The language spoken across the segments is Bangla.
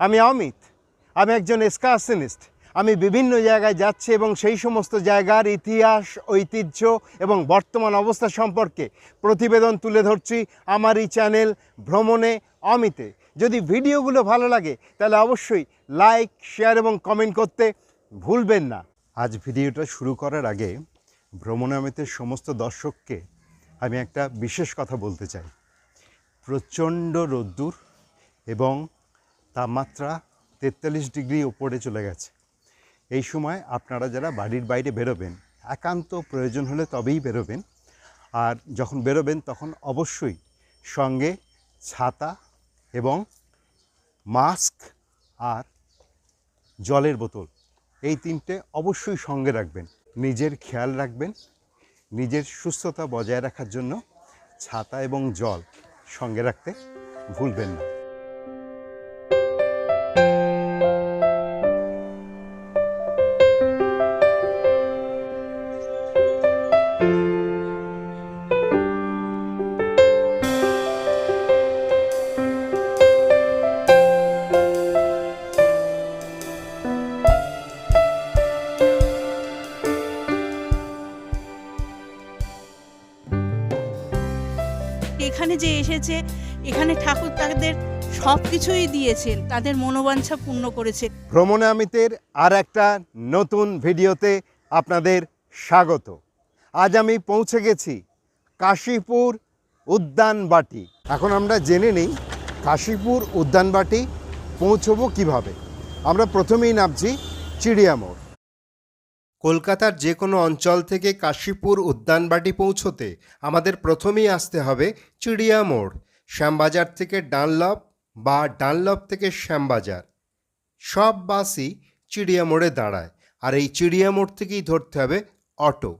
আমি অমিত। আমি একজন এসকাশনিস্ট আমি বিভিন্ন জায়গায় যাচ্ছি এবং সেই সমস্ত জায়গার ইতিহাস, ঐতিহ্য এবং বর্তমান অবস্থা সম্পর্কে প্রতিবেদন তুলে ধরছি আমার এই চ্যানেল ভ্রমণে অমিতে। যদি ভিডিওগুলো ভালো লাগে, তাহলে অবশ্যই লাইক, শেয়ার এবং কমেন্ট করতে ভুলবেন না। আজ ভিডিওটা শুরু করার আগে ভ্রমণে অমিতের সমস্ত দর্শককে আমি একটা বিশেষ কথা বলতে চাই। প্রচণ্ড রোদ্দুর এবং তাপমাত্রা তেতাল্লিশ ডিগ্রি ওপরে চলে গেছে। এই সময় আপনারা যারা বাড়ির বাইরে বেরোবেন, একান্ত প্রয়োজন হলে তবেই বেরোবেন। আর যখন বেরোবেন, তখন অবশ্যই সঙ্গে ছাতা এবং মাস্ক আর জলের বোতল। এই তিনটে অবশ্যই সঙ্গে রাখবেন। নিজের খেয়াল রাখবেন। নিজের সুস্থতা বজায় রাখার জন্য ছাতা এবং জল সঙ্গে রাখতে ভুলবেন না। এখানে যে এসেছে, এখানে ঠাকুর তাদের সব কিছুই দিয়েছেন, তাদের মনোবাঞ্ছা পূর্ণ করেছে ভ্রমণে আমিতের আর একটা নতুন ভিডিওতে আপনাদের স্বাগত। আজ আমি পৌঁছে গেছি কাশীপুর উদ্যানবাটি এখন আমরা জেনে নিই কাশীপুর উদ্যানবাটি পৌঁছবো কীভাবে। আমরা প্রথমেই নামছি চিড়িয়ামোড়। কলকাতার যে কোনো অঞ্চল থেকে কাশীপুর উদ্যানবাটি পৌঁছতে আমাদের প্রথমেই আসতে হবে চিড়িয়া মোড়, শ্যামবাজার থেকে ডানলপ বা ডানলপ থেকে শ্যামবাজার। সব বাসই চিড়িয়া মোড়ে দাঁড়ায়, আর এই চিড়িয়া মোড় থেকেই ধরতে হবে অটো।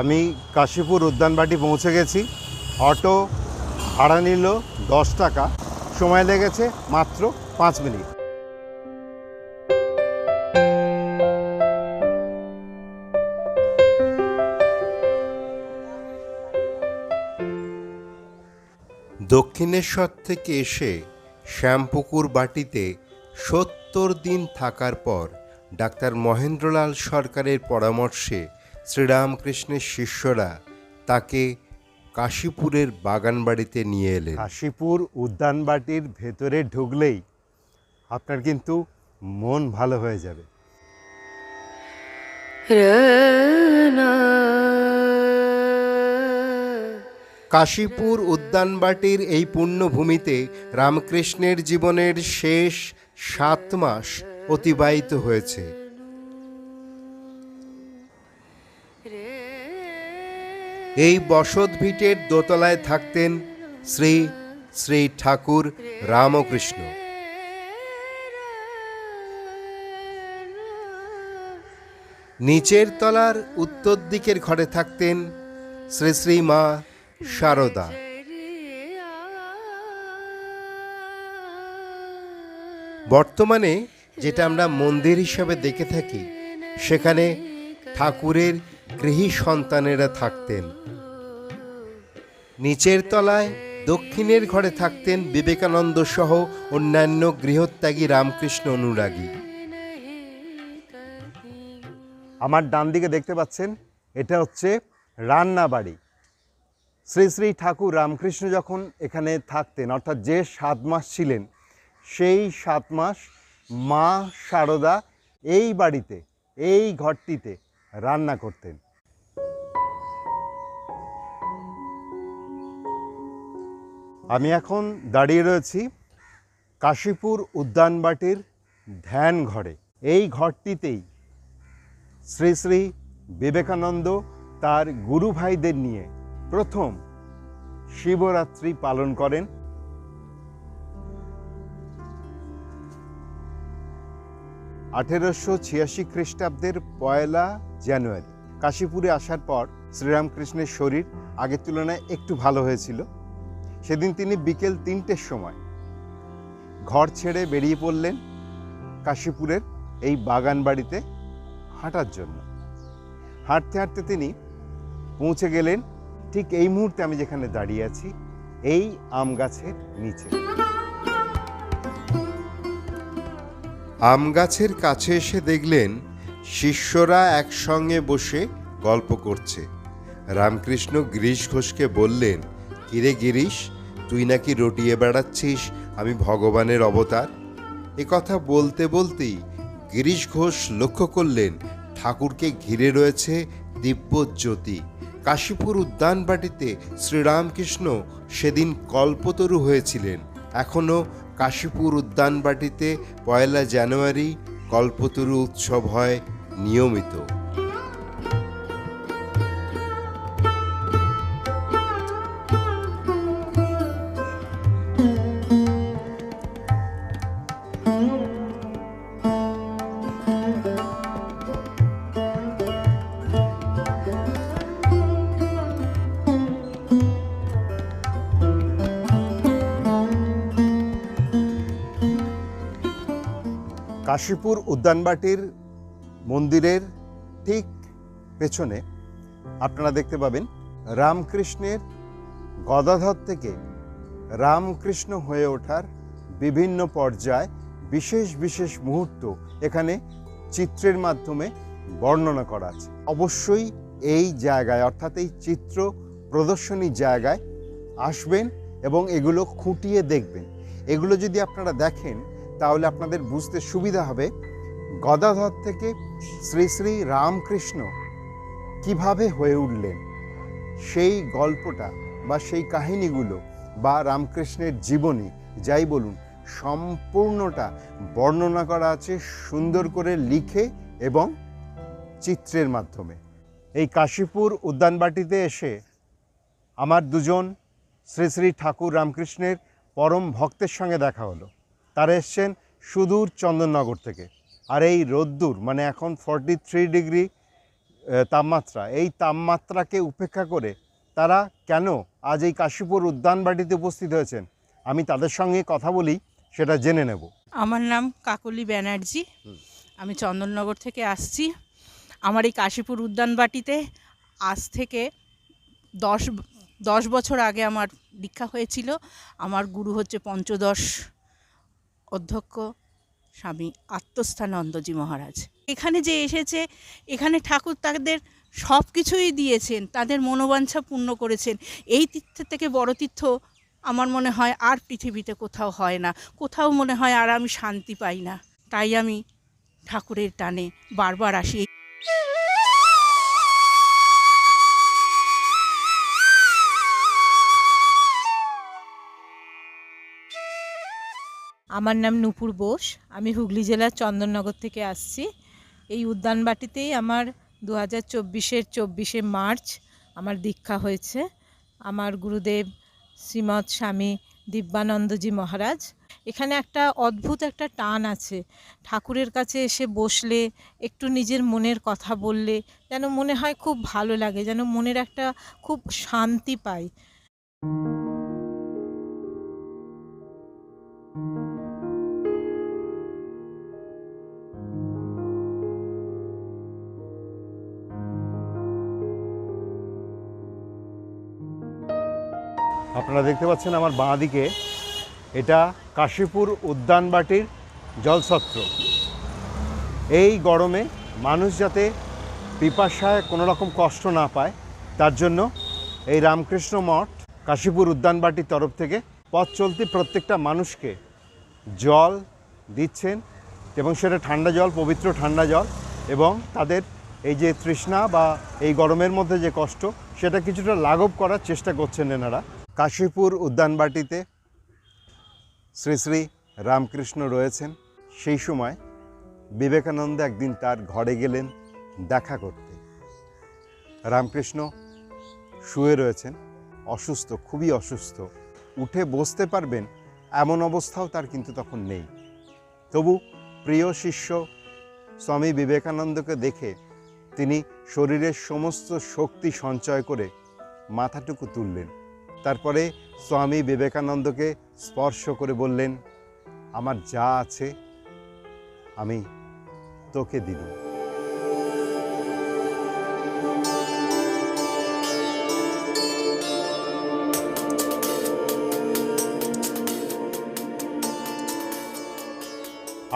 আমি কাশীপুর উদ্যানবাটি পৌঁছে গেছি। অটো ভাড়া নিল দশ টাকা, সময় লেগেছে মাত্র পাঁচ মিনিট। দক্ষিণেশ্বর থেকে এসে শ্যামপুকুর বাটিতে সত্তর দিন থাকার পর ডাক্তার মহেন্দ্রলাল সরকারের পরামর্শে শ্রীরামকৃষ্ণের শিষ্যরা তাকে কাশীপুরের বাগানবাড়িতে নিয়ে এলেন। কাশীপুর উদ্যানবাটির ভেতরে ঢুকলেই আপনার কিন্তু মন ভালো হয়ে যাবে। কাশীপুর উদ্যানবাটির এই পুণ্যভূমিতে রামকৃষ্ণের জীবনের শেষ সাত মাস অতিবাহিত হয়েছে। এই বসত ভিটের দোতলায় থাকতেন শ্রী শ্রী ঠাকুর রামকৃষ্ণ। নিচের তলার উত্তর দিকের ঘরে থাকতেন শ্রী শ্রী মা শারদা বর্তমানে যেটা আমরা মন্দির হিসাবে দেখে থাকি, সেখানে ঠাকুরের গৃহী সন্তানেরা থাকতেন। নিচের তলায় দক্ষিণের ঘরে থাকতেন বিবেকানন্দ সহ অন্যান্য গৃহত্যাগী রামকৃষ্ণ অনুরাগী। আমার ডান দিকে দেখতে পাচ্ছেন, এটা হচ্ছে রান্না বাড়ি শ্রী শ্রী ঠাকুর রামকৃষ্ণ যখন এখানে থাকতেন, অর্থাৎ যে সাত মাস ছিলেন, সেই সাত মাস মা সারদা এই বাড়িতে, এই ঘরটিতে রান্না করতেন। আমি এখন দাঁড়িয়ে রয়েছি কাশীপুর উদ্যানবাটির ধ্যান ঘরে। এই ঘরটিতেই শ্রী শ্রী বিবেকানন্দ তার গুরু ভাইদের নিয়ে প্রথম শিবরাত্রি পালন করেন। আঠেরোশো ছিয়াশি খ্রিস্টাব্দের পয়লা জানুয়ারি, কাশীপুরে আসার পর শ্রীরামকৃষ্ণের শরীর আগের তুলনায় একটু ভালো হয়েছিল। সেদিন তিনি বিকেল তিনটের সময় ঘর ছেড়ে বেরিয়ে পড়লেন কাশীপুরের এই বাগান বাড়িতে হাঁটার জন্য। হাঁটতে হাঁটতে তিনি পৌঁছে গেলেন ঠিক এই মুহূর্তে আমি যেখানে দাঁড়িয়ে আছি, এই আম গাছের নিচে। আম গাছের কাছে এসে দেখলেন শিষ্যরা একসঙ্গে বসে গল্প করছে। রামকৃষ্ণ গিরিশ ঘোষকে বললেন, কিরে গিরিশ, তুই নাকি রটিয়ে বেড়াচ্ছিস? আমি ভগবানের অবতার। এ কথা বলতে বলতেই গিরিশ ঘোষ লক্ষ্য করলেন, ঠাকুরকে ঘিরে রয়েছে দিব্য জ্যোতি কাশীপুর উদ্যানবাটিতে শ্রীরামকৃষ্ণ সেদিন কল্পতরু হয়েছিলেন। এখনও কাশীপুর উদ্যানবাটিতে পয়লা জানুয়ারি কল্পতরু উৎসব হয় নিয়মিত। কাশীপুর উদ্যানবাটির মন্দিরের ঠিক পেছনে আপনারা দেখতে পাবেন রামকৃষ্ণের গদাধর থেকে রামকৃষ্ণ হয়ে ওঠার বিভিন্ন পর্যায়, বিশেষ বিশেষ মুহূর্ত এখানে চিত্রের মাধ্যমে বর্ণনা করা আছে। অবশ্যই এই জায়গায়, অর্থাৎ এই চিত্র প্রদর্শনী জায়গায় আসবেন এবং এগুলো খুঁটিয়ে দেখবেন। এগুলো যদি আপনারা দেখেন তাহলে আপনাদের বুঝতে সুবিধা হবে গদাধর থেকে শ্রী শ্রী রামকৃষ্ণ কীভাবে হয়ে উঠলেন। সেই গল্পটা বা সেই কাহিনীগুলো বা রামকৃষ্ণের জীবনী, যাই বলুন, সম্পূর্ণটা বর্ণনা করা আছে সুন্দর করে লিখে এবং চিত্রের মাধ্যমে। এই কাশীপুর উদ্যানবাটিতে এসে আমার দুজন শ্রী শ্রী ঠাকুর রামকৃষ্ণের পরম ভক্তের সঙ্গে দেখা হলো। তারা এসছেন সুদূর চন্দননগর থেকে। আর এই রোদ্দুর মানে এখন ফর্টি থ্রি ডিগ্রি তাপমাত্রা এই তাপমাত্রাকে উপেক্ষা করে তারা কেন আজ এই কাশীপুর উদ্যানবাটিতে উপস্থিত হয়েছেন? আমি তাদের সঙ্গে কথা বলি সেটা জেনে নেব। আমার নাম কাকলি ব্যানার্জি। আমি চন্দননগর থেকে আসছি। আমার এই কাশীপুর উদ্যানবাটিতে আজ থেকে দশ দশ বছর আগে আমার দীক্ষা হয়েছিল। আমার গুরু হচ্ছে পঞ্চদশ অধ্যক্ষ স্বামী আত্মস্থানন্দজি মহারাজ। এখানে যে এসেছে, এখানে ঠাকুর তাদের সব কিছুই দিয়েছেন, তাদের মনোবাঞ্ছা পূর্ণ করেছেন। এই তীর্থের থেকে বড় তীর্থ আমার মনে হয় আর পৃথিবীতে কোথাও হয় না। কোথাও মনে হয় আর আমি শান্তি পাই না। তাই আমি ঠাকুরের টানে বারবার আসি। আমার নাম নূপুর বোস। আমি হুগলি জেলার চন্দননগর থেকে আসছি। এই উদ্যানবাটিতেই আমার দু হাজার চব্বিশের চব্বিশে মার্চ আমার দীক্ষা হয়েছে। আমার গুরুদেব শ্রীমৎ স্বামী দিব্যানন্দজি মহারাজ। এখানে একটা অদ্ভুত একটা টান আছে। ঠাকুরের কাছে এসে বসলে, একটু নিজের মনের কথা বললে, যেন মনে হয় খুব ভালো লাগে, যেন মনের একটা খুব শান্তি পাই। আপনারা দেখতে পাচ্ছেন আমার বাঁ দিকে এটা কাশীপুর উদ্যানবাটির জলছত্র। এই গরমে মানুষ যাতে পিপাসায় কোনো রকম কষ্ট না পায়, তার জন্য এই রামকৃষ্ণ মঠ কাশীপুর উদ্যানবাটির তরফ থেকে পথ চলতি প্রত্যেকটা মানুষকে জল দিচ্ছেন এবং সেটা ঠান্ডা জল, পবিত্র ঠান্ডা জল এবং তাদের এই যে তৃষ্ণা বা এই গরমের মধ্যে যে কষ্ট, সেটা কিছুটা লাঘব করার চেষ্টা করছেন এনারা। কাশীপুর উদ্যানবাটিতে শ্রী শ্রী রামকৃষ্ণ রয়েছেন। সেই সময় বিবেকানন্দ একদিন তার ঘরে গেলেন দেখা করতে। রামকৃষ্ণ শুয়ে রয়েছেন, অসুস্থ, খুবই অসুস্থ। উঠে বসতে পারবেন এমন অবস্থাও তার কিন্তু তখন নেই। তবু প্রিয় শিষ্য স্বামী বিবেকানন্দকে দেখে তিনি শরীরের সমস্ত শক্তি সঞ্চয় করে মাথাটুকু তুললেন। তারপরে স্বামী বিবেকানন্দকে স্পর্শ করে বললেন, আমার যা আছে, আমি তোকে দিলাম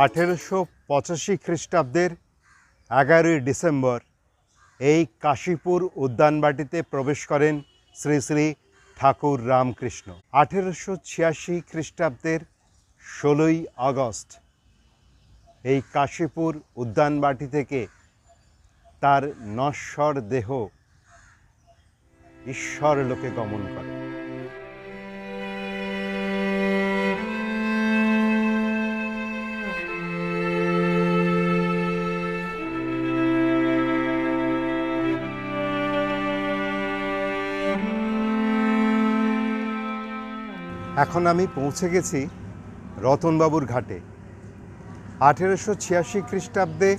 আঠেরোশো পঁচাশি খ্রিস্টাব্দের এগারোই ডিসেম্বর এই কাশীপুর উদ্যানবাটিতে প্রবেশ করেন শ্রী শ্রী ঠাকুর রামকৃষ্ণ। আঠেরোশো ছিয়াশি খ্রিস্টাব্দের ষোলোই আগস্ট এই কাশীপুর উদ্যানবাটি থেকে তার নশ্বর দেহ ঈশ্বর লোকে গমন করে। এখন আমি পৌঁছে গেছি রতনবাবুর ঘাটে। আঠেরোশো ছিয়াশি খ্রিস্টাব্দে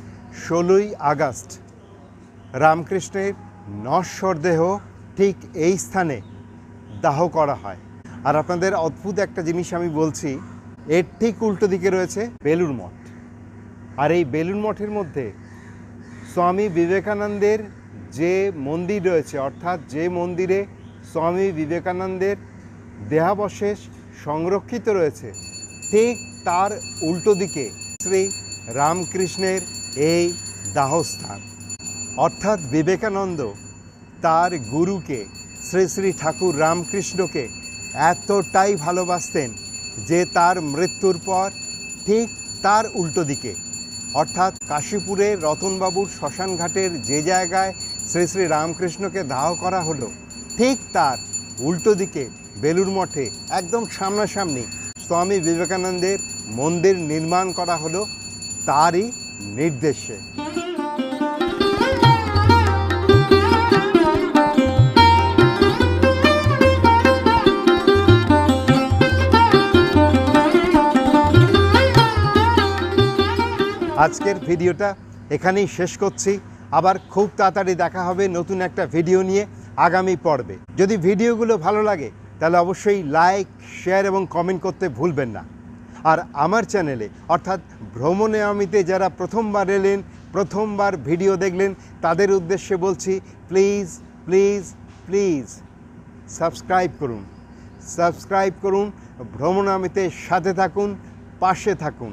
ষোলোই আগস্ট, রামকৃষ্ণের নশ্বর দেহ ঠিক এই স্থানে দাহ করা হয়। আর আপনাদের অদ্ভুত একটা জিনিস আমি বলছি, এর ঠিক উল্টো দিকে রয়েছে বেলুর মঠ। আর এই বেলুর মঠের মধ্যে স্বামী বিবেকানন্দের যে মন্দির রয়েছে, অর্থাৎ যে মন্দিরে স্বামী বিবেকানন্দের দেহাবশেষ সংরক্ষিত রয়েছে। ঠিক তার উল্টো দিকে শ্রী রামকৃষ্ণের এই দাহস্থান। অর্থাৎ বিবেকানন্দ তার গুরুকে, শ্রী শ্রী ঠাকুর রামকৃষ্ণকে এতটাই ভালোবাসতেন যে তার মৃত্যুর পর ঠিক তার উল্টো দিকে। অর্থাৎ কাশীপুরের রতনবাবুর শ্মশানঘাটের যে জায়গায় শ্রী শ্রী রামকৃষ্ণকে দাহ করা হলো, ঠিক তার উল্টো দিকে বেলুর মঠে একদম সামনাসামনি স্বামী বিবেকানন্দের মন্দির নির্মাণ করা হলো তারই নির্দেশে। আজকের ভিডিওটা এখানেই শেষ করছি। আবার খুব তাড়াতাড়ি দেখা হবে নতুন একটা ভিডিও নিয়ে আগামী পর্বে। যদি ভিডিওগুলো ভালো লাগে তাহলে অবশ্যই লাইক শেয়ার এবং কমেন্ট করতে ভুলবেন না। আর আমার চ্যানেলে অর্থাৎ ভ্রমণে আমিতে যারা প্রথমবার এলেন, প্রথমবার ভিডিও দেখলেন, তাদের উদ্দেশ্যে বলছি প্লিজ প্লিজ প্লিজ সাবস্ক্রাইব করুন। সাবস্ক্রাইব করুন ভ্রমণামিতে সাথে থাকুন, পাশে থাকুন।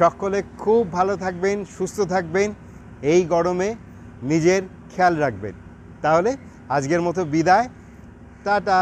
সকলে খুব ভালো থাকবেন, সুস্থ থাকবেন, এই গরমে নিজের খেয়াল রাখবেন। তাহলে আজকের মতো বিদায়, টাটা।